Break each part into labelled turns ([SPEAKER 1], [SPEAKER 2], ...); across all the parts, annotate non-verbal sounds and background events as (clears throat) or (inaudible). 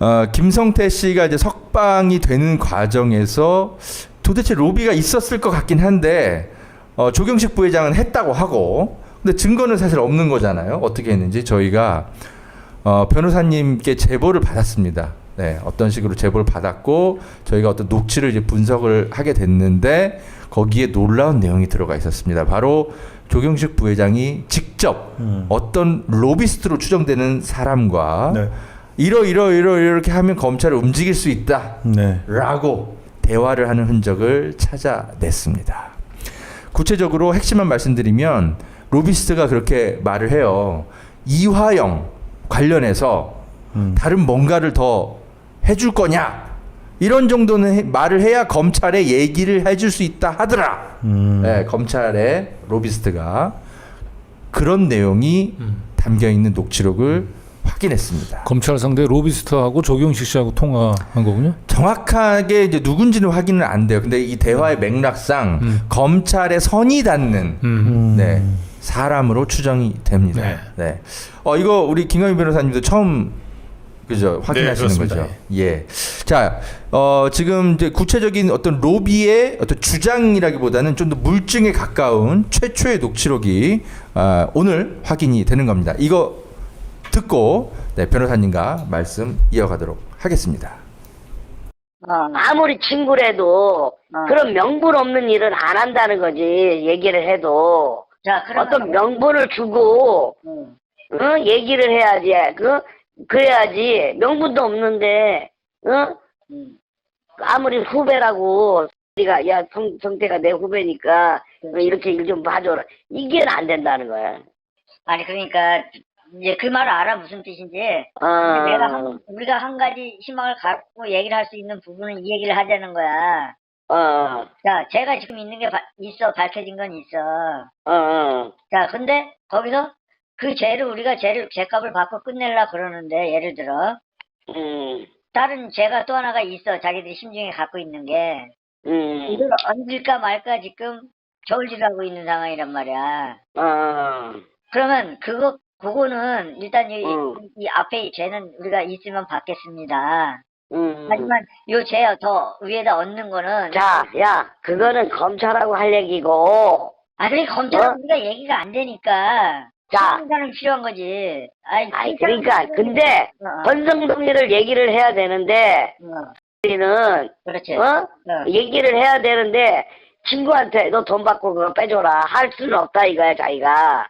[SPEAKER 1] 어, 김성태 씨가 이제 석방이 되는 과정에서 도대체 로비가 있었을 것 같긴 한데 어, 조경식 부회장은 했다고 하고 근데 증거는 사실 없는 거잖아요. 어떻게 했는지 저희가 어, 변호사님께 제보를 받았습니다. 네, 어떤 식으로 제보를 받았고 저희가 어떤 녹취를 이제 분석을 하게 됐는데 거기에 놀라운 내용이 들어가 있었습니다. 바로 조경식 부회장이 직접
[SPEAKER 2] 음.
[SPEAKER 1] 어떤 로비스트로 추정되는 사람과
[SPEAKER 2] 네.
[SPEAKER 1] 이러 이러 이러 이렇게 하면 검찰을 움직일 수 있다.
[SPEAKER 2] 네.
[SPEAKER 1] 라고 대화를 하는 흔적을 찾아냈습니다. 구체적으로 핵심만 말씀드리면 로비스트가 그렇게 말을 해요. 이화영 관련해서
[SPEAKER 2] 음.
[SPEAKER 1] 다른 뭔가를 더 해줄 거냐? 이런 정도는 해- 말을 해야 검찰에 얘기를 해줄 수 있다 하더라.
[SPEAKER 2] 음.
[SPEAKER 1] 네, 검찰의 로비스트가 그런 내용이
[SPEAKER 3] 음.
[SPEAKER 1] 담겨 있는 녹취록을 확인했습니다.
[SPEAKER 3] 검찰 상대 로비스트하고 조경식 씨하고 통화한 거군요.
[SPEAKER 1] 정확하게 이제 누군지는 확인은 안 돼요. 근데 이 대화의 맥락상
[SPEAKER 3] 음.
[SPEAKER 1] 검찰에 선이 닿는
[SPEAKER 3] 음.
[SPEAKER 2] 음.
[SPEAKER 1] 네, 사람으로 추정이 됩니다. 네.
[SPEAKER 3] 네.
[SPEAKER 1] 어 이거 우리 김광희 변호사님도 처음 그죠 확인하시는
[SPEAKER 2] 네,
[SPEAKER 1] 거죠. 예. 자, 어 지금 이제 구체적인 어떤 로비의 어떤 주장이라기보다는 좀 더 물증에 가까운 최초의 녹취록이 아, 오늘 확인이 되는 겁니다. 이거 듣고 네, 변호사님과 말씀 이어가도록 하겠습니다.
[SPEAKER 4] 아무리 친구라도
[SPEAKER 5] 어.
[SPEAKER 4] 그런 명분 없는 일은 안 한다는 거지 얘기를 해도
[SPEAKER 5] 자, 그러면
[SPEAKER 4] 어떤 명분을 주고
[SPEAKER 5] 음.
[SPEAKER 4] 어? 얘기를 해야지 그 그래야지 명분도 없는데 어?
[SPEAKER 5] 음.
[SPEAKER 4] 아무리 후배라고 네가 야 성, 성태가 내 후배니까 어, 이렇게 일 좀 봐줘라 이게 안 된다는 거야
[SPEAKER 5] 아니 그러니까 이제 그 말을 알아 무슨 뜻인지.
[SPEAKER 4] 어.
[SPEAKER 5] 근데 내가 한, 우리가 한 가지 희망을 갖고 얘기를 할 수 있는 부분은 이 얘기를 하자는 거야.
[SPEAKER 4] 어,
[SPEAKER 5] 자, 제가 지금 있는 게 바- 있어 밝혀진 건 있어.
[SPEAKER 4] 어, 어.
[SPEAKER 5] 자, 근데 거기서 그 죄를 우리가 죄를 죄값을 받고 끝낼라 그러는데 예를 들어
[SPEAKER 4] 음,
[SPEAKER 5] 다른 죄가 또 하나가 있어 자기들이 심중에 갖고 있는 게
[SPEAKER 4] 음,
[SPEAKER 5] 이걸 얹을까 말까 지금 겨울질하고 있는 상황이란 말이야.
[SPEAKER 4] 어,
[SPEAKER 5] 그러면 그거 그거는 일단 이,
[SPEAKER 4] 음.
[SPEAKER 5] 이 앞에 죄는 우리가 있으면 받겠습니다.
[SPEAKER 4] 음.
[SPEAKER 5] 하지만 요 죄 더 위에다 얹는 거는
[SPEAKER 4] 자, 야, 그거는 검찰하고 할 얘기고,
[SPEAKER 5] 아 그러니까 검찰은
[SPEAKER 4] 어?
[SPEAKER 5] 우리가 얘기가 안 되니까
[SPEAKER 4] 자,
[SPEAKER 5] 사람이 필요한 거지. 아이,
[SPEAKER 4] 아이,
[SPEAKER 5] 필요한
[SPEAKER 4] 그러니까. 근데,
[SPEAKER 5] 어, 어,
[SPEAKER 4] 권성동리를 얘기를 해야 되는데,
[SPEAKER 5] 어,
[SPEAKER 4] 우리는,
[SPEAKER 5] 그렇지.
[SPEAKER 4] 어?
[SPEAKER 5] 어.
[SPEAKER 4] 얘기를 해야 되는데, 친구한테 너 돈 받고 그거 빼줘라. 할 수는 없다, 이거야, 자기가.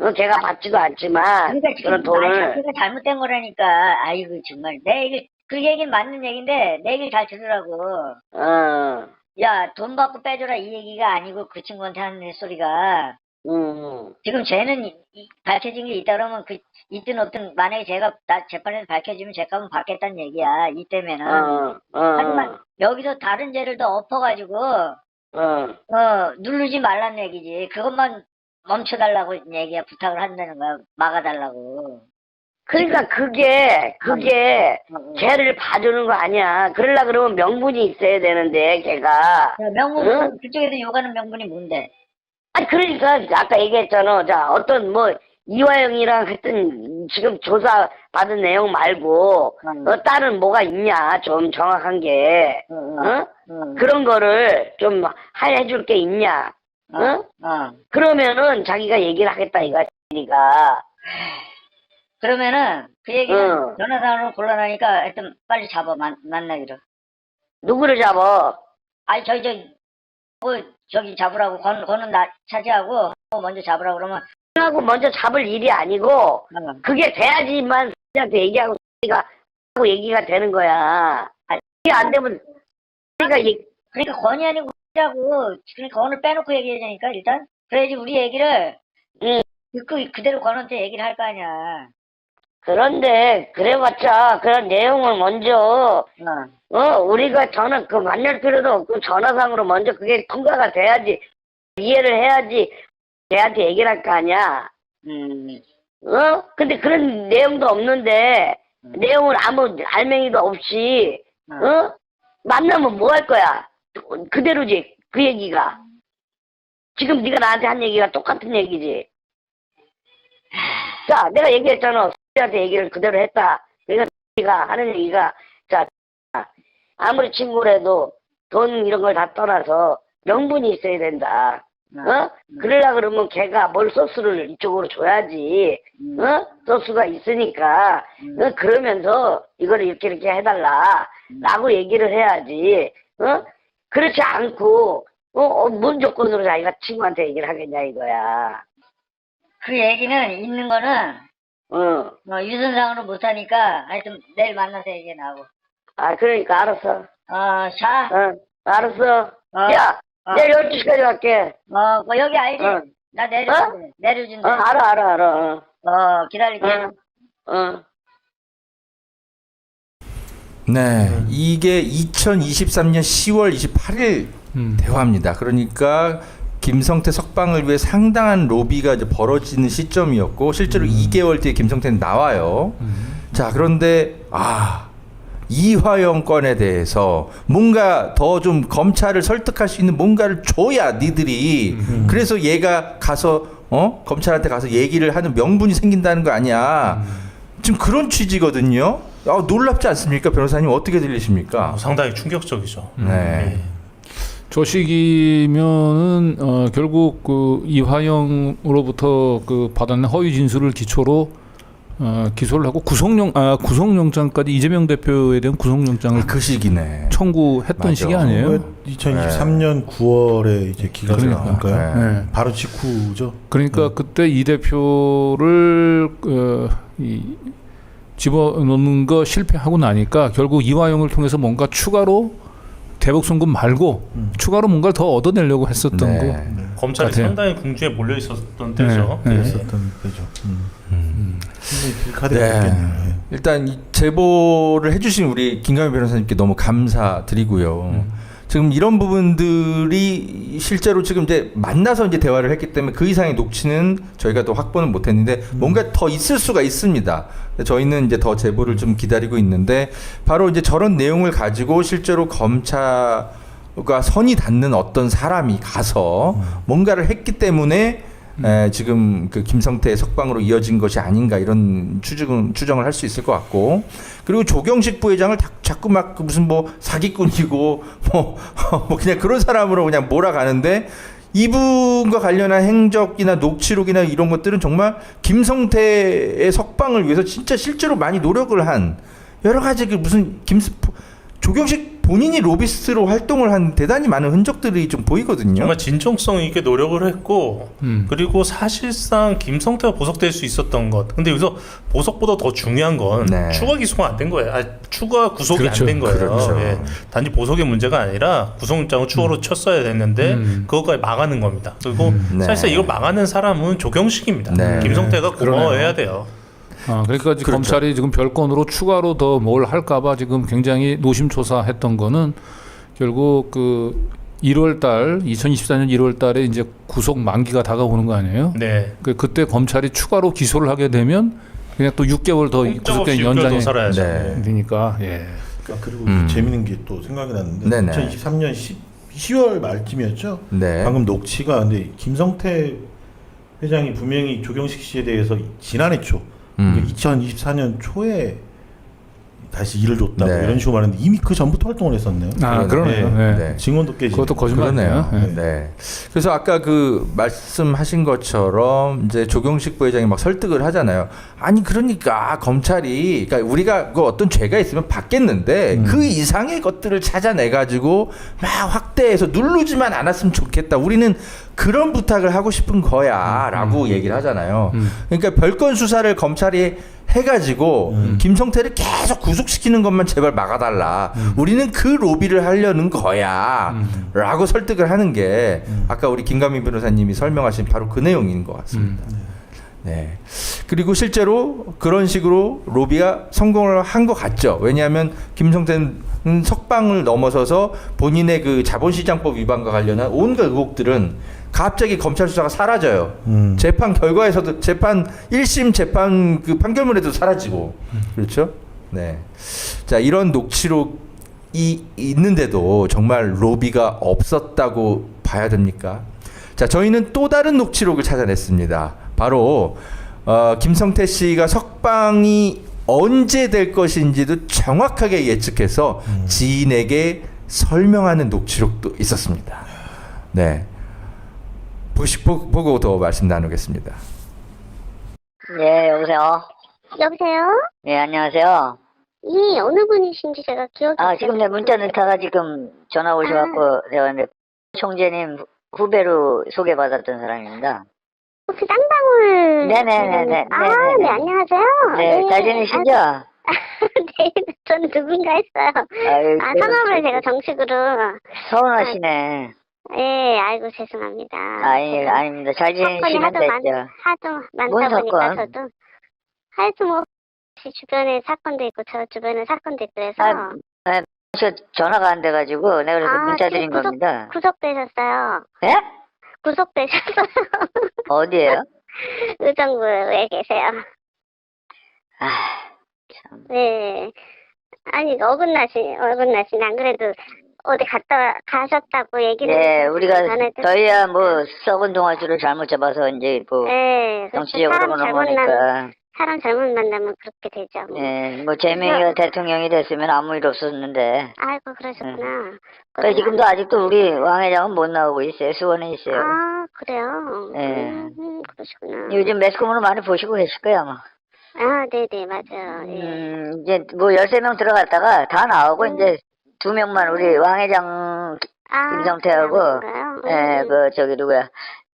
[SPEAKER 4] 어, 걔가 받지도 않지만,
[SPEAKER 5] 그러니까 지금
[SPEAKER 4] 그런 돈을,
[SPEAKER 5] 말 자체가 잘못된 거라니까. 아이고 정말 내 얘기 그 얘기는 맞는 얘기인데 내 얘기를 잘 들으라고.
[SPEAKER 4] 어,
[SPEAKER 5] 야 돈 받고 빼줘라 이 얘기가 아니고 그 친구한테 하는 소리가
[SPEAKER 4] 음,
[SPEAKER 5] 지금 이- 이- 밝혀진 게 있다 그러면 그 있든 없든 만약에 제가 나 재판에서 밝혀지면 제값은 받겠다는 얘기야 이 때문에는.
[SPEAKER 4] 어, 어,
[SPEAKER 5] 하지만 여기서 다른 죄를 더 엎어가지고
[SPEAKER 4] 어,
[SPEAKER 5] 어 누르지 말란 얘기지. 그것만 멈춰달라고 얘기야 부탁을 한다는 거야 막아달라고.
[SPEAKER 4] 그러니까 그게, 그게,
[SPEAKER 5] 어, 어.
[SPEAKER 4] 걔를 봐주는 거 아니야. 그러려 그러면 명분이 있어야 되는데, 걔가.
[SPEAKER 5] 야, 명분
[SPEAKER 4] 응?
[SPEAKER 5] 그쪽에서 요구하는 명분이 뭔데?
[SPEAKER 4] 아니 그러니까 아까 얘기했잖아. 자 어떤 뭐 이화영이랑 하여튼 지금 조사 받은 내용 말고
[SPEAKER 5] 응.
[SPEAKER 4] 어, 다른 뭐가 있냐 좀 정확한 게
[SPEAKER 5] 응,
[SPEAKER 4] 어?
[SPEAKER 5] 응,
[SPEAKER 4] 그런 거를 좀 해줄 게 있냐 어?
[SPEAKER 5] 어.
[SPEAKER 4] 그러면은 자기가 얘기를 하겠다 이거야 니가
[SPEAKER 5] 그러면은 그 얘기는
[SPEAKER 4] 응.
[SPEAKER 5] 전화상으로 곤란하니까 하여튼 빨리 잡아 만, 만나기로.
[SPEAKER 4] 누구를 잡아
[SPEAKER 5] 아니 저기 저기 뭐 저기 잡으라고 건 건은 나 차지하고 뭐 먼저 잡으라고 그러면
[SPEAKER 4] 하고 먼저 잡을 일이 아니고
[SPEAKER 5] 어.
[SPEAKER 4] 그게 돼야지만 한테 얘기하고 가 하고 얘기가 되는 거야 이게 안 되면 그러니까 얘-
[SPEAKER 5] 그러니까 건이 아니고 라고 그러니까 건을 빼놓고 얘기해야 되니까 일단 그래야지 우리 얘기를
[SPEAKER 4] 응.
[SPEAKER 5] 듣고 그대로 건한테 얘기를 할 거 아니야.
[SPEAKER 4] 그런데 그래봤자 그런 내용을 먼저
[SPEAKER 5] 어.
[SPEAKER 4] 어 우리가 전화 그 만날 필요도 없고 전화상으로 먼저 그게 통과가 돼야지 이해를 해야지 걔한테 얘기를 할 거 아니야
[SPEAKER 5] 음.
[SPEAKER 4] 어 근데 그런 내용도 없는데
[SPEAKER 5] 음.
[SPEAKER 4] 내용을 아무 알맹이도 없이
[SPEAKER 5] 어.
[SPEAKER 4] 어 만나면 뭐 할 거야 그대로지 그 얘기가 지금 네가 나한테 한 얘기가 똑같은 얘기지 자 내가 얘기했잖아 한테 얘기를 그대로 했다 그러니까 우리가 하는 얘기가 자 아무리 친구라도 돈 이런 걸 다 떠나서 명분이 있어야 된다. 어? 그러려 그러면 걔가 뭘 소스를 이쪽으로 줘야지. 어? 소스가 있으니까. 어? 그러면서 이걸 이렇게 이렇게 해달라. 라고 얘기를 해야지. 어? 그렇지 않고, 어, 어, 뭔 조건으로 자기가 친구한테 얘기를 하겠냐 이거야.
[SPEAKER 5] 그 얘기는 있는 거는
[SPEAKER 4] 어.
[SPEAKER 5] 뭐 유선상으로 못하니까 하여튼 내일 만나서 얘기 나고.
[SPEAKER 4] 아, 그러니까 알았어.
[SPEAKER 5] 어, 자,
[SPEAKER 4] 어, 알았어.
[SPEAKER 5] 어.
[SPEAKER 4] 야,
[SPEAKER 5] 어.
[SPEAKER 4] 내일 12시까지 갈게.
[SPEAKER 5] 어, 뭐 여기 알지?
[SPEAKER 4] 어.
[SPEAKER 5] 나 내려,
[SPEAKER 4] 어?
[SPEAKER 5] 내려준대.
[SPEAKER 4] 어, 알아, 알아, 알아.
[SPEAKER 5] 어, 기다릴게.
[SPEAKER 4] 어, 어.
[SPEAKER 1] 네, 이게 2023년 10월 28일
[SPEAKER 3] 음.
[SPEAKER 1] 대화입니다. 그러니까 김성태 석방을 위해 상당한 로비가 이제 벌어지는 시점이었고 실제로 2개월 뒤에 김성태는 나와요. 자, 그런데 아 이화영 건에 대해서 뭔가 더 좀 검찰을 설득할 수 있는 뭔가를 줘야 니들이 그래서 얘가 가서 어 검찰한테 가서 얘기를 하는 명분이 생긴다는 거 아니야. 지금 그런 취지거든요. 아, 놀랍지 않습니까, 변호사님 어떻게 들리십니까?
[SPEAKER 2] 어, 상당히 충격적이죠.
[SPEAKER 1] 네.
[SPEAKER 3] 저 시기면은 어, 결국 그 이화영으로부터 그 받았는 허위 진술을 기초로 어, 기소를 하고 구속영 아 구속영장까지 이재명 대표에 대한 구속영장을
[SPEAKER 1] 아, 그 시기네.
[SPEAKER 3] 청구했던
[SPEAKER 1] 맞아.
[SPEAKER 3] 시기 아니에요?
[SPEAKER 6] 2023년 9월에 이제 기각이
[SPEAKER 3] 그러니까.
[SPEAKER 6] 나올까요?
[SPEAKER 3] 네.
[SPEAKER 6] 바로 직후죠.
[SPEAKER 3] 그러니까 그때 이 대표를 어, 이 집어넣는 거 실패하고 나니까 결국 이화영을 통해서 뭔가 추가로 대북 송금 말고
[SPEAKER 6] 음.
[SPEAKER 3] 추가로 뭔가를 더 얻어내려고 했었던
[SPEAKER 1] 네.
[SPEAKER 3] 거.
[SPEAKER 2] 검찰이
[SPEAKER 3] 같아요.
[SPEAKER 2] 상당히 궁지에 몰려 있었던 때죠.
[SPEAKER 3] 네.
[SPEAKER 6] 그랬었던 때죠. 음. 이 카드가
[SPEAKER 1] 네.
[SPEAKER 6] 됐겠네요. 예.
[SPEAKER 1] 일단 이 제보를 해주신 우리 김강현 변호사님께 너무 감사드리고요. 지금 이런 부분들이 실제로 지금 이제 만나서 이제 대화를 했기 때문에 그 이상의 녹취는 저희가 또 확보는 못했는데 뭔가 더 있을 수가 있습니다. 저희는 이제 더 제보를 좀 기다리고 있는데 바로 이제 저런 내용을 가지고 실제로 검찰과 선이 닿는 어떤 사람이 가서 뭔가를 했기 때문에 에, 지금 그 김성태 석방으로 이어진 것이 아닌가 이런 추정 추정을 할 수 있을 것 같고. 그리고 조경식 부회장을 다, 자꾸 막그 무슨 뭐 사기꾼이고 (laughs) 뭐, 뭐 그냥 그런 사람으로 그냥 몰아가는데 이분과 관련한 행적이나 녹취록이나 이런 것들은 정말 김성태의 석방을 위해서 진짜 실제로 많이 노력을 한 여러 가지 그 무슨 김스 조경식 본인이 로비스트로 활동을 한 대단히 많은 흔적들이 좀 보이거든요.
[SPEAKER 2] 정말 진정성 있게 노력을 했고
[SPEAKER 3] 음.
[SPEAKER 2] 그리고 사실상 김성태가 보석될 수 있었던 것. 근데 여기서 보석보다 더 중요한 건
[SPEAKER 1] 네.
[SPEAKER 2] 추가 기소가 안 된 거예요. 아, 추가 구속이
[SPEAKER 3] 그렇죠.
[SPEAKER 2] 안된 거예요.
[SPEAKER 1] 그렇죠.
[SPEAKER 2] 예. 단지 보석의 문제가 아니라 구속영장을 추가로 쳤어야 됐는데
[SPEAKER 3] 음.
[SPEAKER 2] 그것까지 막아는 겁니다. 그리고
[SPEAKER 1] 네.
[SPEAKER 2] 사실상 이걸 막아낸 사람은 조경식입니다.
[SPEAKER 1] 네.
[SPEAKER 2] 김성태가. 고마워해야 돼요.
[SPEAKER 3] 아, 그러니까 지금
[SPEAKER 1] 그렇죠.
[SPEAKER 3] 검찰이 지금 별건으로 추가로 더 뭘 할까봐 지금 굉장히 노심초사했던 거는 결국 그 1월 달 2024년 1월 달에 이제 구속 만기가 다가오는 거 아니에요?
[SPEAKER 2] 네.
[SPEAKER 3] 그 그때 검찰이 추가로 기소를 하게 되면 그냥 또 6개월 더 구속된
[SPEAKER 2] 6개월
[SPEAKER 3] 연장이
[SPEAKER 2] 더 살아야죠.
[SPEAKER 1] 네.
[SPEAKER 3] 되니까 예.
[SPEAKER 6] 아, 그리고
[SPEAKER 1] 음.
[SPEAKER 6] 재밌는 게 또 생각이 났는데
[SPEAKER 1] 네네.
[SPEAKER 6] 2023년 10, 10 월 말쯤이었죠.
[SPEAKER 1] 네.
[SPEAKER 6] 방금 녹취가 근데 김성태 회장이 분명히 조경식 씨에 대해서 지난해 초,
[SPEAKER 1] 음.
[SPEAKER 6] 2024년 초에 다시 일을 줬다고
[SPEAKER 1] 네.
[SPEAKER 6] 이런 식으로 말했는데 이미 그 전부터 활동을 했었네요.
[SPEAKER 3] 아, 그러네요.
[SPEAKER 6] 네.
[SPEAKER 3] 네.
[SPEAKER 1] 네.
[SPEAKER 6] 증언도 깨지.
[SPEAKER 3] 그것도. 거짓말이네요.
[SPEAKER 1] 네.
[SPEAKER 3] 예.
[SPEAKER 1] 그래서 아까 그 말씀하신 것처럼 이제 조경식 부회장이 막 설득을 하잖아요. 아니 그러니까 검찰이 그러니까 우리가 그 어떤 죄가 있으면 받겠는데
[SPEAKER 6] 음.
[SPEAKER 1] 그 이상의 것들을 찾아내 가지고 막 확대해서 누르지만 않았으면 좋겠다. 우리는 그런 부탁을 하고 싶은 거야라고 얘기를 하잖아요.
[SPEAKER 3] 음.
[SPEAKER 1] 그러니까 별건 수사를 검찰이 해가지고
[SPEAKER 6] 음.
[SPEAKER 1] 김성태를 계속 구속시키는 것만 제발 막아달라. 우리는 그 로비를 하려는 거야.
[SPEAKER 3] 음.
[SPEAKER 1] 라고 설득을 하는 게
[SPEAKER 6] 음.
[SPEAKER 1] 아까 우리 김가민 변호사님이 설명하신 바로 그 내용인 것 같습니다.
[SPEAKER 3] 음.
[SPEAKER 1] 네. 그리고 실제로 그런 식으로 로비가 성공을 한 것 같죠. 왜냐하면 김성태는 석방을 넘어서서 본인의 그 자본시장법 위반과 관련한 온갖 의혹들은 갑자기 검찰 수사가 사라져요.
[SPEAKER 6] 음.
[SPEAKER 1] 재판 결과에서도 재판 1심 재판 그 판결문에도 사라지고 그렇죠? 네. 자, 이런 녹취록이 있는데도 정말 로비가 없었다고 봐야 됩니까? 자, 저희는 또 다른 녹취록을 찾아냈습니다. 바로 어, 김성태 씨가 석방이 언제 될 것인지도 정확하게 예측해서 지인에게 설명하는 녹취록도 있었습니다. 네. 보시, 보, 보고 더 말씀 나누겠습니다.
[SPEAKER 5] 예, 여보세요?
[SPEAKER 7] 여보세요?
[SPEAKER 5] 예, 안녕하세요.
[SPEAKER 7] 이 어느 분이신지 제가 기억이
[SPEAKER 5] 아, 지금
[SPEAKER 7] 내잘
[SPEAKER 5] 문자. 넣다가 지금 전화 오셔갖고 내가 이제 총재님 후- 후배로 소개받았던 사람입니다.
[SPEAKER 7] 혹시 쌍방울
[SPEAKER 5] 네네네네,
[SPEAKER 7] 아,
[SPEAKER 5] 네네네.
[SPEAKER 7] 네, 안녕하세요.
[SPEAKER 5] 네, 잘 지내시죠?
[SPEAKER 7] 아, 네, 저는 누군가 했어요.
[SPEAKER 5] 아유,
[SPEAKER 7] 아,
[SPEAKER 5] 그-
[SPEAKER 7] 성함을 제가 정식으로
[SPEAKER 5] 서운하시네.
[SPEAKER 7] 예, 아이고 죄송합니다.
[SPEAKER 5] 아니, 아닙니다. 잘 지내시면
[SPEAKER 7] 하도 많,
[SPEAKER 5] 됐죠.
[SPEAKER 7] 하도
[SPEAKER 5] 뭔
[SPEAKER 7] 많다 보니까
[SPEAKER 5] 사건?
[SPEAKER 7] 저도 하여튼 뭐 혹시 주변에 사건도 있고 저 주변에 사건도 있고 그래서
[SPEAKER 5] 아, 저 전화가 안 돼가지고 내가 그래서
[SPEAKER 7] 아,
[SPEAKER 5] 문자
[SPEAKER 7] 지금
[SPEAKER 5] 드린
[SPEAKER 7] 구속-
[SPEAKER 5] 겁니다.
[SPEAKER 7] 구속되셨어요.
[SPEAKER 5] 예?
[SPEAKER 7] 구속되셨어요. (laughs)
[SPEAKER 5] 어디에요?
[SPEAKER 7] 의정부에 계세요.
[SPEAKER 5] 아,
[SPEAKER 7] 네. 아니, 어긋나시, 어긋나시네. 안 그래도 어디 갔다 가셨다고 얘기를.
[SPEAKER 5] 예, 우리가
[SPEAKER 7] 전에도-
[SPEAKER 5] 저희야 뭐 썩은 동아줄을 잘못 잡아서 이제 뭐
[SPEAKER 7] 네. 그렇죠.
[SPEAKER 5] 정치적으로
[SPEAKER 7] 사람 잘못 만
[SPEAKER 5] 거니까.
[SPEAKER 7] 사람 잘못 만나면 그렇게 되죠. 뭐.
[SPEAKER 5] 예, 뭐 재명이가 대통령이 됐으면 아무 일 없었는데.
[SPEAKER 7] 아이고, 그러셨구나.
[SPEAKER 5] 그래 지금도 아직도 우리 왕 회장은 못 나오고 있어요. 수원에 있어요.
[SPEAKER 7] 아, 그래요?
[SPEAKER 5] 예.
[SPEAKER 7] 음, 그러시구나.
[SPEAKER 5] 요즘 매스컴으로 많이 보시고 계실 거야 아마.
[SPEAKER 7] 아, 네네, 맞아요. 예.
[SPEAKER 5] 음, 이제 뭐 13명 들어갔다가 다 나오고
[SPEAKER 7] 음.
[SPEAKER 5] 이제 두 명만 우리 왕 회장
[SPEAKER 7] 아,
[SPEAKER 5] 김성태하고,
[SPEAKER 7] 그런가요?
[SPEAKER 5] 예,
[SPEAKER 7] 음.
[SPEAKER 5] 그 저기 누구야.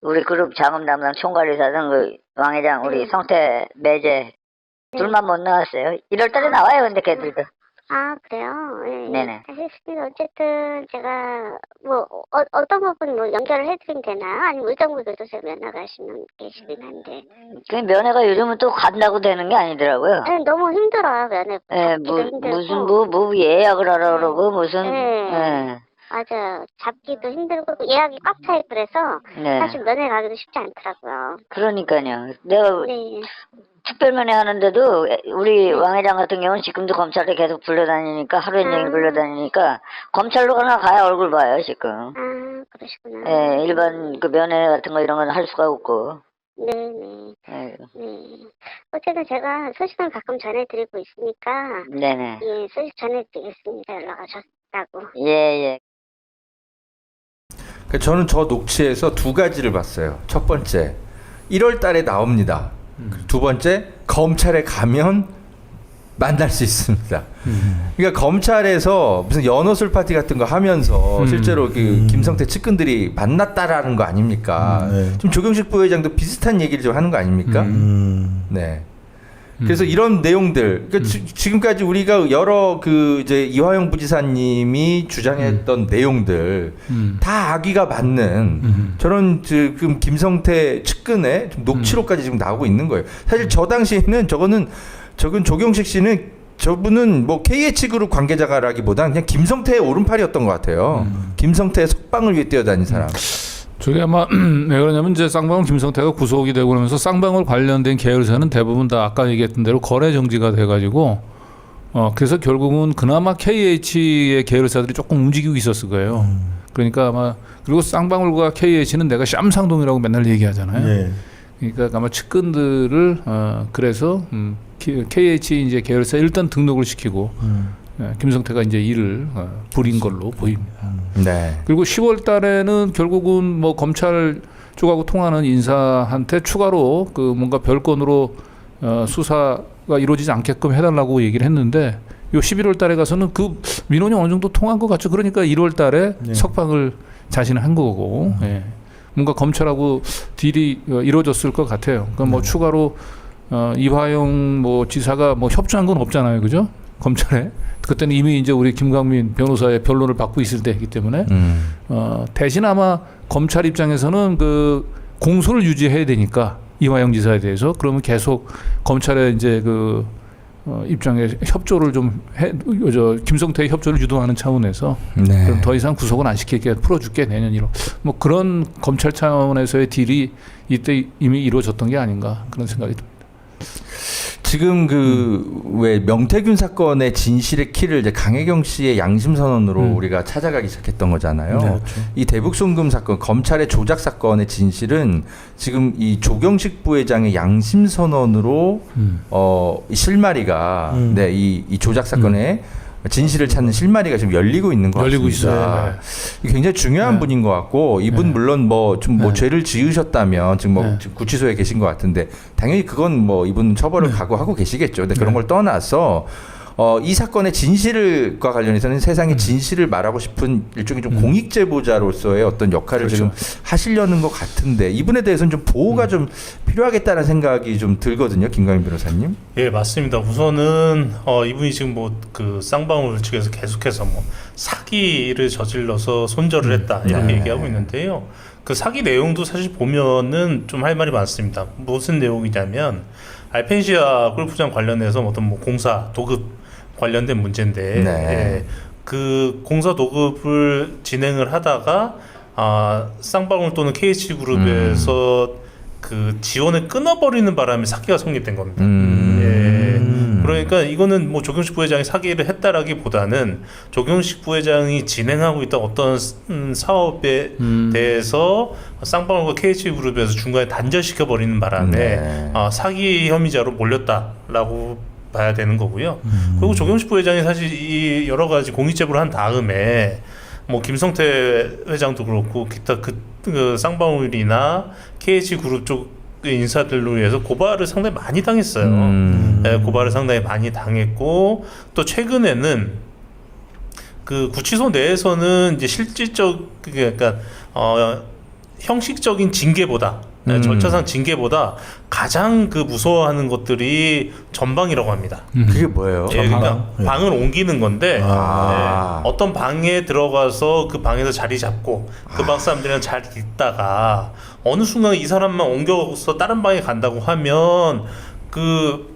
[SPEAKER 5] 우리 그룹 자금 담당 총괄이사던 그왕 회장 우리
[SPEAKER 7] 음.
[SPEAKER 5] 성태 매제
[SPEAKER 7] 네.
[SPEAKER 5] 둘만 못 나왔어요. 1월 달에 나와요, 근데 걔들도.
[SPEAKER 7] 아, 그래요? 예.
[SPEAKER 5] 네네.
[SPEAKER 7] 알겠습니다. 어쨌든, 제가, 뭐, 어, 어떤 부분 뭐 연결을 해드리면 되나요? 아니면 의정부에도 좀 연락하시면 계시긴 한데.
[SPEAKER 5] 그 면회가 요즘은 또 간다고 되는 게 아니더라고요.
[SPEAKER 7] 네, 너무 힘들어요, 면회.
[SPEAKER 5] 예,
[SPEAKER 7] 잡기도
[SPEAKER 5] 뭐,
[SPEAKER 7] 힘들고.
[SPEAKER 5] 무슨 뭐, 뭐 예약을 하라 그러고 무슨,
[SPEAKER 7] 네.
[SPEAKER 5] 예,
[SPEAKER 7] 맞아요. 잡기도 힘들고, 예약이 꽉 차 있고 그래서,
[SPEAKER 5] 네.
[SPEAKER 7] 사실 면회 가기도 쉽지 않더라고요.
[SPEAKER 5] 그러니까요. 내가
[SPEAKER 7] 네.
[SPEAKER 5] 특별면회 하는데도 우리 왕 회장 같은 경우는 지금도 검찰에 계속 불러다니니까 하루 종일
[SPEAKER 7] 음.
[SPEAKER 5] 불러다니니까 검찰로 가나 가야 얼굴 봐요 지금.
[SPEAKER 7] 아, 그러시구나.
[SPEAKER 5] 예, 일반 그 면회 같은 거 이런 건 할 수가 없고.
[SPEAKER 7] 네네.
[SPEAKER 5] 예,
[SPEAKER 7] 네. 어쨌든 제가 소식은 가끔 전해드리고 있으니까,
[SPEAKER 5] 네네.
[SPEAKER 7] 예, 소식 전해드리겠습니다. 연락 하셨다고.
[SPEAKER 5] 예, 예.
[SPEAKER 1] 그 저는 저 녹취에서 두 가지를 봤어요. 첫 번째, 1월 달에 나옵니다. 두 번째, 검찰에 가면 만날 수 있습니다. 그러니까 검찰에서 무슨 연호술 파티 같은 거 하면서
[SPEAKER 3] 음.
[SPEAKER 1] 실제로 그 김성태 측근들이 만났다라는 거 아닙니까?
[SPEAKER 6] 음, 네.
[SPEAKER 1] 지금 조경식 부회장도 비슷한 얘기를 좀 하는 거 아닙니까?
[SPEAKER 6] 음.
[SPEAKER 1] 네. 그래서 이런 내용들, 그러니까 지, 지금까지 우리가 여러 그 이제 이화영 부지사님이 주장했던 내용들
[SPEAKER 3] 음.
[SPEAKER 1] 다 악의가 맞는
[SPEAKER 3] 음.
[SPEAKER 1] 저런 지금 김성태 측근의 좀 녹취록까지 지금 나오고 있는 거예요. 사실 저 당시에는 저거는 저건 조경식 씨는 저분은 뭐 KH 그룹 관계자가라기보다는 그냥 김성태의 오른팔이었던 것 같아요. 김성태의 석방을 위해 뛰어다닌 사람.
[SPEAKER 3] 저게 아마 (clears throat) 왜 그러냐면 이제 쌍방울 김성태가 구속이 되고 그러면서 쌍방울 관련된 계열사는 대부분 다 아까 얘기했던 대로 거래 정지가 돼가지고 어 그래서 결국은 그나마 KH의 계열사들이 조금 움직이고 있었을 거예요. 그러니까 아마 그리고 쌍방울과 KH는 내가 쌈상동이라고 맨날 얘기하잖아요.
[SPEAKER 6] 예.
[SPEAKER 3] 그러니까 아마 측근들을 어 그래서 음, KH 이제 계열사 일단 등록을 시키고
[SPEAKER 6] 음.
[SPEAKER 3] 예, 김성태가 이제 일을 어, 부린 걸로 보입니다.
[SPEAKER 1] 네.
[SPEAKER 3] 그리고 10월 달에는 결국은 뭐 검찰 쪽하고 통하는 인사한테 추가로 그 뭔가 별건으로 어, 수사가 이루어지지 않게끔 해달라고 얘기를 했는데 요 11월 달에 가서는 그 민원이 어느 정도 통한 것 같죠. 그러니까 1월 달에
[SPEAKER 6] 네.
[SPEAKER 3] 석방을 자신은 한 거고 예. 뭔가 검찰하고 딜이 어, 이루어졌을 것 같아요. 그러니까 뭐 추가로 어, 이화영 뭐 지사가 뭐 협조한 건 없잖아요, 그죠? 검찰에 그때는 이미 이제 우리 김광민 변호사의 변론을 받고 있을 때이기 때문에
[SPEAKER 1] 음.
[SPEAKER 3] 어, 대신 아마 검찰 입장에서는 그 공소를 유지해야 되니까 이화영 지사에 대해서 그러면 계속 검찰의 이제 그 어, 입장에 협조를 좀 해, 저 김성태의 협조를 유도하는 차원에서
[SPEAKER 1] 네.
[SPEAKER 3] 그럼 더 이상 구속은 안 시킬게 풀어줄게 내년 1월 뭐 그런 검찰 차원에서의 딜이 이때 이미 이루어졌던 게 아닌가 그런 생각이 듭니다.
[SPEAKER 1] 지금 그 왜 명태균 사건의 진실의 키를 이제 강혜경 씨의 양심 선언으로
[SPEAKER 3] 음.
[SPEAKER 1] 우리가 찾아가기 시작했던 거잖아요.
[SPEAKER 6] 네, 그렇죠.
[SPEAKER 1] 이 대북 송금 사건 검찰의 조작 사건의 진실은 지금 이 조경식 부회장의 양심 선언으로
[SPEAKER 3] 음.
[SPEAKER 1] 어 실마리가
[SPEAKER 6] 음.
[SPEAKER 1] 네이 이 조작 사건의 진실을 찾는 실마리가 지금 열리고 있는 것
[SPEAKER 3] 열리고
[SPEAKER 1] 같습니다.
[SPEAKER 3] 있어요.
[SPEAKER 1] 이게 굉장히 중요한
[SPEAKER 3] 네.
[SPEAKER 1] 분인 것 같고 이분
[SPEAKER 3] 네.
[SPEAKER 1] 물론 뭐좀뭐
[SPEAKER 3] 네.
[SPEAKER 1] 죄를 지으셨다면 지금 뭐
[SPEAKER 3] 네.
[SPEAKER 1] 지금 구치소에 계신 것 같은데 당연히 그건 뭐 이분 처벌을
[SPEAKER 3] 네.
[SPEAKER 1] 각오하고 계시겠죠. 근데 그런
[SPEAKER 3] 네.
[SPEAKER 1] 걸 떠나서 어, 이 사건의 진실과 관련해서는 세상의 진실을 말하고 싶은 일종의 좀
[SPEAKER 3] 음.
[SPEAKER 1] 공익 제보자로서의 어떤 역할을
[SPEAKER 3] 그렇죠.
[SPEAKER 1] 지금 하시려는 것 같은데 이분에 대해서는 좀 보호가
[SPEAKER 3] 음.
[SPEAKER 1] 좀 필요하겠다는 생각이 좀 들거든요, 김광민 변호사님.
[SPEAKER 2] 예, 맞습니다. 우선은 어, 이분이 지금 뭐 그 쌍방울 측에서 계속해서 뭐 사기를 저질러서 손절을 했다 이렇게
[SPEAKER 1] 네.
[SPEAKER 2] 얘기하고 있는데요. 그 사기 내용도 사실 보면은 좀 할 말이 많습니다. 무슨 내용이냐면 알펜시아 골프장 관련해서 어떤 뭐 공사 도급 관련된 문제인데
[SPEAKER 1] 네.
[SPEAKER 2] 예, 그 공사 도급을 진행을 하다가 아 쌍방울 또는 KH 그룹에서
[SPEAKER 1] 음.
[SPEAKER 2] 그 지원을 끊어버리는 바람에 사기가 성립된 겁니다.
[SPEAKER 1] 음.
[SPEAKER 2] 예. 그러니까 이거는 뭐 조경식 부회장이 사기를 했다라기보다는 조경식 부회장이 진행하고 있던 어떤 음, 사업에
[SPEAKER 3] 음.
[SPEAKER 2] 대해서 쌍방울과 KH 그룹에서 중간에 단절시켜 버리는 바람에
[SPEAKER 1] 네.
[SPEAKER 2] 아, 사기 혐의자로 몰렸다라고 봐야 되는 거고요.
[SPEAKER 1] 음.
[SPEAKER 2] 그리고 조경식 부회장이 사실 이 여러 가지 공익 제보를 한 다음에 뭐 김성태 회장도 그렇고 기타 그, 그 쌍방울이나 KH 그룹 쪽 인사들로 인해서 고발을 상당히 많이 당했어요.
[SPEAKER 1] 음.
[SPEAKER 2] 예, 고발을 상당히 많이 당했고 또 최근에는 그 구치소 내에서는 이제 실질적 그러니까 어 형식적인 징계보다 예,
[SPEAKER 1] 음.
[SPEAKER 2] 절차상 징계보다 가장 그 무서워하는 것들이 전방이라고 합니다.
[SPEAKER 1] 그게 뭐예요?
[SPEAKER 2] 예, 그러니까
[SPEAKER 6] 예.
[SPEAKER 2] 방을 옮기는 건데
[SPEAKER 1] 아.
[SPEAKER 2] 예, 어떤 방에 들어가서 그 방에서 자리 잡고 그 방 사람들이랑 잘 있다가 어느 순간 이 사람만 옮겨서 다른 방에 간다고 하면 그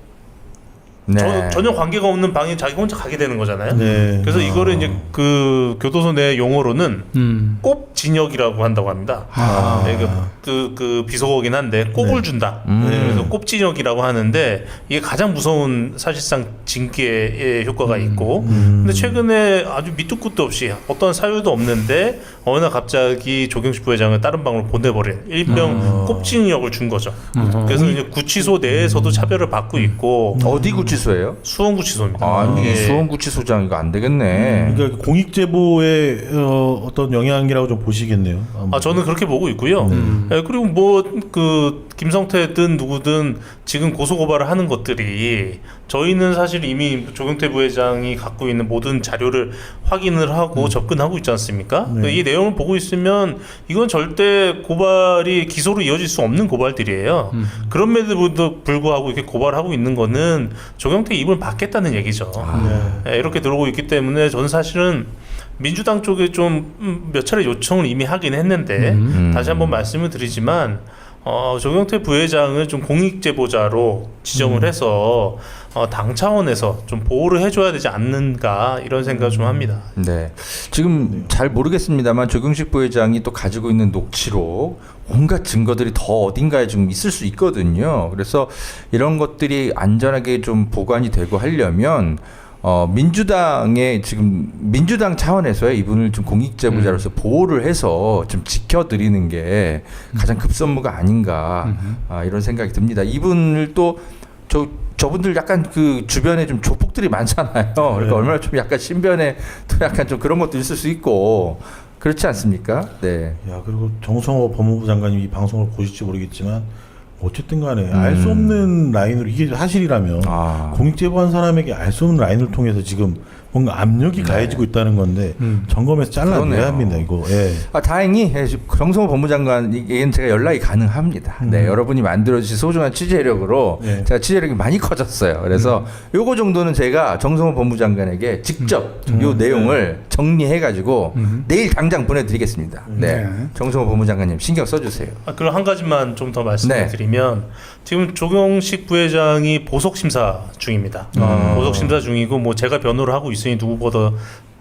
[SPEAKER 1] 네.
[SPEAKER 2] 저- 전혀 관계가 없는 방에 자기 혼자 가게 되는 거잖아요.
[SPEAKER 6] 네.
[SPEAKER 2] 그래서 이거를 이제 그 교도소 내 용어로는
[SPEAKER 3] 음.
[SPEAKER 2] 꼽 진역이라고 한다고 합니다.
[SPEAKER 3] 아.
[SPEAKER 2] 네, 그, 그, 그 비속어긴 한데 꼽을
[SPEAKER 6] 네.
[SPEAKER 2] 준다.
[SPEAKER 1] 음.
[SPEAKER 2] 네, 그래서 꼽진역이라고 하는데 이게 가장 무서운 사실상 징계의 효과가 있고
[SPEAKER 6] 음.
[SPEAKER 2] 근데 최근에 아주 밑도 끝도 없이 어떤 사유도 없는데 어느 날 갑자기 조경식 부회장을 다른 방으로 보내버린 일명
[SPEAKER 6] 음.
[SPEAKER 2] 꼽진역을 준 거죠.
[SPEAKER 3] 음.
[SPEAKER 2] 그래서 이제 구치소 내에서도 차별을 받고 있고
[SPEAKER 1] 어디 구치소예요?
[SPEAKER 2] 수원구치소입니다.
[SPEAKER 1] 아니
[SPEAKER 2] 예.
[SPEAKER 1] 수원구치소장 이거 안 되겠네.
[SPEAKER 6] 그러니까 공익 제보의 어, 어떤 영향이라고 좀 보시겠네요.
[SPEAKER 2] 아 저는 그렇게 보고 있고요.
[SPEAKER 3] 음.
[SPEAKER 2] 예, 그리고 뭐 그 김성태든 누구든 지금 고소 고발을 하는 것들이 저희는 사실 이미 조경태 부회장이 갖고 있는 모든 자료를 확인을 하고 접근하고 있지 않습니까?
[SPEAKER 6] 네.
[SPEAKER 2] 이 내용을 보고 있으면 이건 절대 고발이 기소로 이어질 수 없는 고발들이에요.
[SPEAKER 3] 음.
[SPEAKER 2] 그럼에도 불구하고 이렇게 고발하고 있는 거는 조경태 입을 받겠다는 얘기죠.
[SPEAKER 1] 아.
[SPEAKER 6] 네.
[SPEAKER 2] 예, 이렇게 들어오고 있기 때문에 저는 사실은 민주당 쪽에 좀 몇 차례 요청을 이미 하긴 했는데
[SPEAKER 3] 음.
[SPEAKER 2] 다시 한번 말씀을 드리지만 어, 조경태 부회장을 좀 공익 제보자로 지정을 해서 어, 당 차원에서 좀 보호를 해줘야 되지 않는가 이런 생각 좀 합니다.
[SPEAKER 1] 네. 지금 잘 모르겠습니다만 조경식 부회장이 또 가지고 있는 녹취록 온갖 증거들이 더 어딘가에 좀 있을 수 있거든요. 그래서 이런 것들이 안전하게 좀 보관이 되고 하려면 어, 민주당의 지금 민주당 차원에서 이분을 좀 공익 제보자로서 보호를 해서 좀 지켜드리는 게 가장 급선무가 아닌가 아, 이런 생각이 듭니다. 이분을 또 저 저분들 약간 그 주변에 좀 조폭들이 많잖아요. 그러니까
[SPEAKER 6] 네.
[SPEAKER 1] 얼마나 좀 약간 신변에 또 약간 좀 그런 것도 있을 수 있고 그렇지 않습니까? 네.
[SPEAKER 6] 야 그리고 정성호 법무부 장관님 이 방송을 보실지 모르겠지만 어쨌든 간에 알수
[SPEAKER 1] 음.
[SPEAKER 6] 없는 라인으로 이게 사실이라면
[SPEAKER 1] 아.
[SPEAKER 6] 공익 제보한 사람에게 알 수 없는 라인을 통해서 지금 뭔가 압력이 가해지고 있다는 건데
[SPEAKER 3] 음.
[SPEAKER 6] 점검해서 잘라내야
[SPEAKER 1] 네. 그러네요.
[SPEAKER 6] 합니다 이거. 예.
[SPEAKER 1] 아, 다행히 예, 정성호 법무장관 이게 제가 연락이 가능합니다. 네, 여러분이 만들어 주신 소중한 취재력으로
[SPEAKER 6] 네.
[SPEAKER 1] 제가 취재력이 많이 커졌어요. 그래서 요거 정도는 제가 정성호 법무장관에게 직접 요 내용을 정리해 가지고
[SPEAKER 3] 음.
[SPEAKER 1] 내일 당장 보내 드리겠습니다. 네.
[SPEAKER 3] 네.
[SPEAKER 1] 정성호 법무장관님 신경 써 주세요.
[SPEAKER 2] 아, 그럼 한 가지만 좀 더 말씀을
[SPEAKER 1] 네.
[SPEAKER 2] 드리면 지금 조경식 부회장이 보석 심사 중입니다.
[SPEAKER 1] 아.
[SPEAKER 2] 보석 심사 중이고 뭐 제가 변호를 하고 있으니 누구보다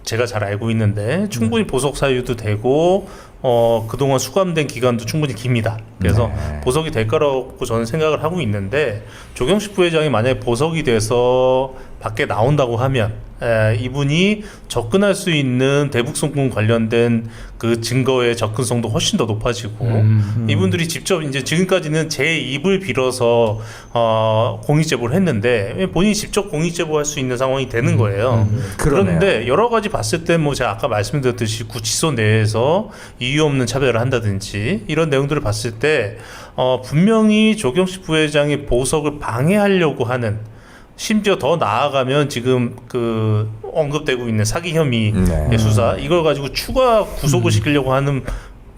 [SPEAKER 2] 제가 잘 알고 있는데 충분히 보석 사유도 되고 어 그동안 수감된 기간도 충분히 깁니다. 그래서
[SPEAKER 1] 네.
[SPEAKER 2] 보석이 될 거라고 저는 생각을 하고 있는데 조경식 부회장이 만약에 보석이 돼서 밖에 나온다고 하면 에, 이분이 접근할 수 있는 대북송금 관련된 그 증거의 접근성도 훨씬 더 높아지고
[SPEAKER 3] 음.
[SPEAKER 2] 이분들이 직접 이제 지금까지는 제 입을 빌어서 어, 공익 제보를 했는데 본인이 직접 공익 제보할 수 있는 상황이 되는 거예요.
[SPEAKER 1] 그러네요.
[SPEAKER 2] 그런데 여러 가지 봤을 때 뭐 제가 아까 말씀드렸듯이 구치소 내에서 이유 없는 차별을 한다든지 이런 내용들을 봤을 때 어, 분명히 조경식 부회장의 보석을 방해하려고 하는 심지어 더 나아가면 지금 그 언급되고 있는 사기 혐의
[SPEAKER 1] 네.
[SPEAKER 2] 수사 이걸 가지고 추가 구속을 시키려고 하는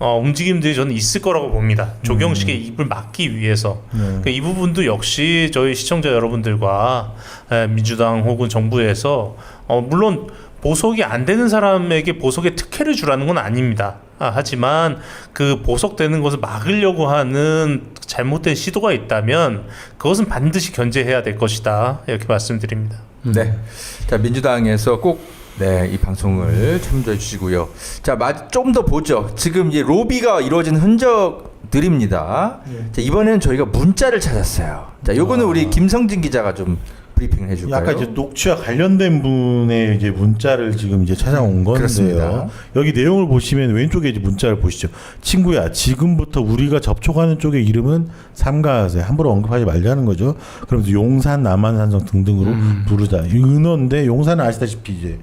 [SPEAKER 2] 어, 움직임들이 저는 있을 거라고 봅니다. 조경식의 입을 막기 위해서 그이 부분도 역시 저희 시청자 여러분들과 에, 민주당 혹은 정부에서 어, 물론 보석이 안 되는 사람에게 보석의 특혜를 주라는 건 아닙니다. 아, 하지만 그 보석되는 것을 막으려고 하는 잘못된 시도가 있다면 그것은 반드시 견제해야 될 것이다 이렇게 말씀드립니다.
[SPEAKER 1] 네. 자, 민주당에서 꼭 네, 이 방송을 참조해 주시고요. 자, 좀 더 보죠. 지금 이제 로비가 이루어진 흔적들입니다. 자, 이번에는 저희가 문자를 찾았어요. 자, 요거는
[SPEAKER 6] 아.
[SPEAKER 1] 우리 김성진 기자가 좀 브리핑을 해 줄까요?
[SPEAKER 6] 아까 이제 녹취와 관련된 분의 이제 문자를 지금 이제 찾아온 건데요.
[SPEAKER 1] 그렇습니다.
[SPEAKER 6] 여기 내용을 보시면 왼쪽에 이제 문자를 보시죠. 친구야, 지금부터 우리가 접촉하는 쪽의 이름은 삼가하세. 함부로 언급하지 말자는 거죠. 그러면서 용산, 남한산성 등등으로 부르자. 이 은어인데 용산은 아시다시피 이제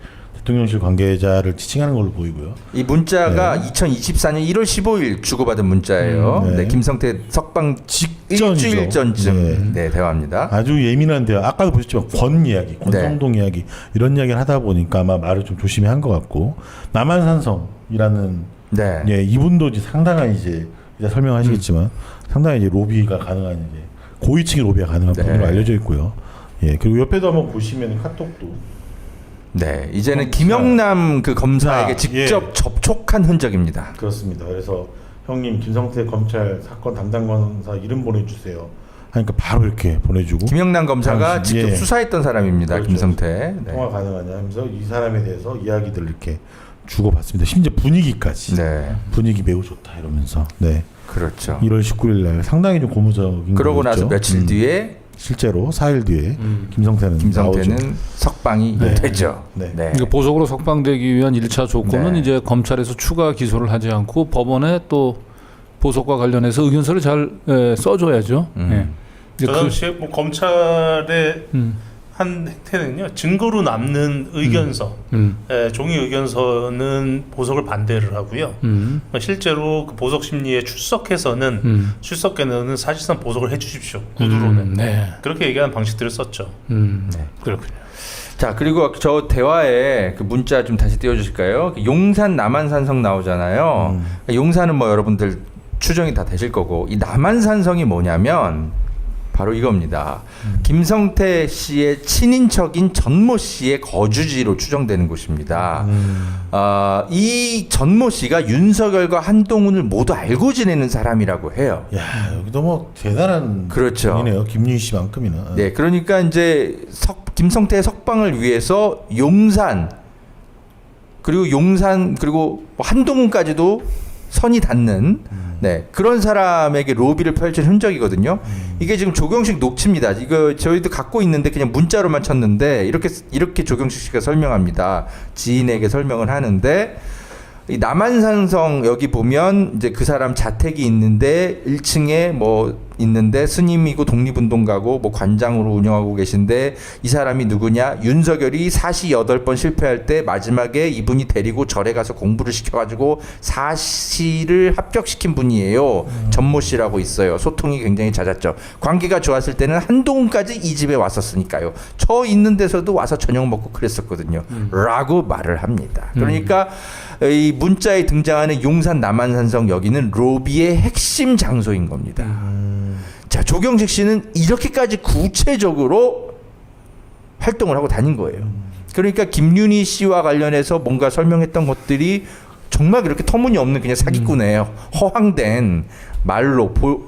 [SPEAKER 6] 대통령실 관계자를 지칭하는 걸로 보이고요.
[SPEAKER 1] 이 문자가 2024년 1월 15일 주고받은 문자예요.
[SPEAKER 6] 음, 네.
[SPEAKER 1] 네. 김성태 석방
[SPEAKER 6] 직전이죠.
[SPEAKER 1] 일주일 전쯤
[SPEAKER 6] 네.
[SPEAKER 1] 네, 대화입니다.
[SPEAKER 6] 아주 예민한데요. 아까도 보셨지만 권 이야기, 권성동 이야기 이런 이야기를 하다 보니까 아마 말을 좀 조심히 한 것 같고 남한산성이라는
[SPEAKER 1] 네.
[SPEAKER 6] 예 이분도 이제 상당한 이제 이제 설명하시겠지만 상당히 이제 로비가 가능한 이제 고위층의 로비가 가능한
[SPEAKER 1] 네.
[SPEAKER 6] 분으로 알려져 있고요. 예 그리고 옆에도 한번 보시면 카톡도
[SPEAKER 1] 네. 이제는 김영남 그 검사에게
[SPEAKER 6] 아,
[SPEAKER 1] 직접
[SPEAKER 6] 예.
[SPEAKER 1] 접촉한 흔적입니다.
[SPEAKER 6] 그렇습니다. 그래서 형님 김성태 검찰 사건 담당 검사 이름 보내주세요. 하니까 바로 이렇게 보내주고
[SPEAKER 1] 김영남 검사가
[SPEAKER 6] 당시,
[SPEAKER 1] 직접
[SPEAKER 6] 예.
[SPEAKER 1] 수사했던 사람입니다.
[SPEAKER 6] 그렇죠.
[SPEAKER 1] 김성태. 네.
[SPEAKER 6] 통화 가능하냐 하면서 이 사람에 대해서 이야기들을 이렇게 주고받습니다. 심지어 분위기까지
[SPEAKER 1] 네.
[SPEAKER 6] 분위기 매우 좋다 이러면서 네
[SPEAKER 1] 그렇죠.
[SPEAKER 6] 1월 19일 날 상당히 좀 고무적인
[SPEAKER 1] 그러고 나서. 며칠
[SPEAKER 6] 음,
[SPEAKER 1] 뒤에
[SPEAKER 6] 실제로 4일 뒤에 김성태는
[SPEAKER 1] 김성태는
[SPEAKER 6] 나오죠.
[SPEAKER 1] 석방이
[SPEAKER 6] 네.
[SPEAKER 1] 되죠.
[SPEAKER 6] 네.
[SPEAKER 1] 네.
[SPEAKER 3] 그러니까 보석으로 석방되기 위한 일차 조건은
[SPEAKER 1] 네.
[SPEAKER 3] 이제 검찰에서 추가 기소를 하지 않고 법원에 또 보석과 관련해서 의견서를 잘 에, 써줘야죠.
[SPEAKER 1] 음.
[SPEAKER 3] 예. 그-
[SPEAKER 2] 당시에 뭐 검찰의
[SPEAKER 3] 음,
[SPEAKER 2] 한 행태는요 증거로 남는 의견서,
[SPEAKER 3] 음,
[SPEAKER 2] 에, 종이 의견서는 보석을 반대를 하고요.
[SPEAKER 3] 음,
[SPEAKER 2] 실제로 그 보석 심리에 출석해서는
[SPEAKER 3] 음.
[SPEAKER 2] 출석에는 사실상 보석을 해주십시오 구두로는
[SPEAKER 3] 음, 네.
[SPEAKER 2] 그렇게 얘기하는 방식들을 썼죠.
[SPEAKER 3] 음,
[SPEAKER 1] 네.
[SPEAKER 3] 그렇군요.
[SPEAKER 1] 자 그리고 저 대화에 그 문자 좀 다시 띄워주실까요? 그 용산 남한산성 나오잖아요.
[SPEAKER 6] 음.
[SPEAKER 1] 그러니까 용산은 뭐 여러분들 추정이 다 되실 거고 이 남한산성이 뭐냐면 바로 이겁니다. 김성태 씨의 친인척인 전모 씨의 거주지로 추정되는 곳입니다.
[SPEAKER 6] 음.
[SPEAKER 1] 아, 이 전모 씨가 윤석열과 한동훈을 모두 알고 지내는 사람이라고 해요.
[SPEAKER 6] 야 여기도 뭐 대단한
[SPEAKER 1] 그렇죠.
[SPEAKER 6] 분이네요. 김유희 씨만큼이나.
[SPEAKER 1] 네, 그러니까 이제 석, 김성태의 석방을 위해서 용산 그리고 용산 그리고 뭐 한동훈까지도 선이 닿는 네 그런 사람에게 로비를 펼친 흔적이거든요. 이게 지금 조경식 녹취입니다. 이거 저희도 갖고 있는데 그냥 문자로만 쳤는데 이렇게 이렇게 조경식 씨가 설명합니다. 지인에게 설명을 하는데 이 남한산성 여기 보면 이제 그 사람 자택이 있는데 1층에 뭐 있는데 스님이고 독립운동가고 뭐 관장으로 운영하고 계신데 이 사람이 누구냐? 윤석열이 사시 8번 실패할 때 마지막에 이분이 데리고 절에 가서 공부를 시켜가지고 사시를 합격시킨 분이에요. 전모 씨라고 있어요. 소통이 굉장히 잦았죠. 관계가 좋았을 때는 한동훈까지 이 집에 왔었으니까요. 저 있는 데서도 와서 저녁 먹고 그랬었거든요. 라고 말을 합니다. 그러니까 이 문자에 등장하는 용산 남한산성 여기는 로비의 핵심 장소인 겁니다. 자, 조경식 씨는 이렇게까지 구체적으로 활동을 하고 다닌 거예요. 그러니까 김윤희 씨와 관련해서 뭔가 설명했던 것들이 정말 그렇게 터무니없는 그냥 사기꾼이에요. 음. 허황된 말로 보,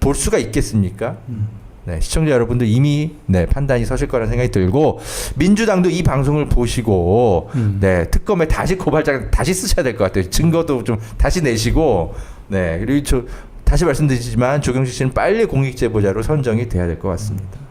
[SPEAKER 1] 볼 수가 있겠습니까? 음. 네, 시청자 여러분들 이미 네, 판단이 서실 거라는 생각이 들고 민주당도 이 방송을 보시고
[SPEAKER 3] 음.
[SPEAKER 1] 네, 특검에 다시 고발장 다시 쓰셔야 될 것 같아요. 증거도 좀 다시 내시고 네, 그리고 저 다시 말씀드리지만 조경식 씨는 빨리 공익제보자로 선정이 돼야 될 것 같습니다.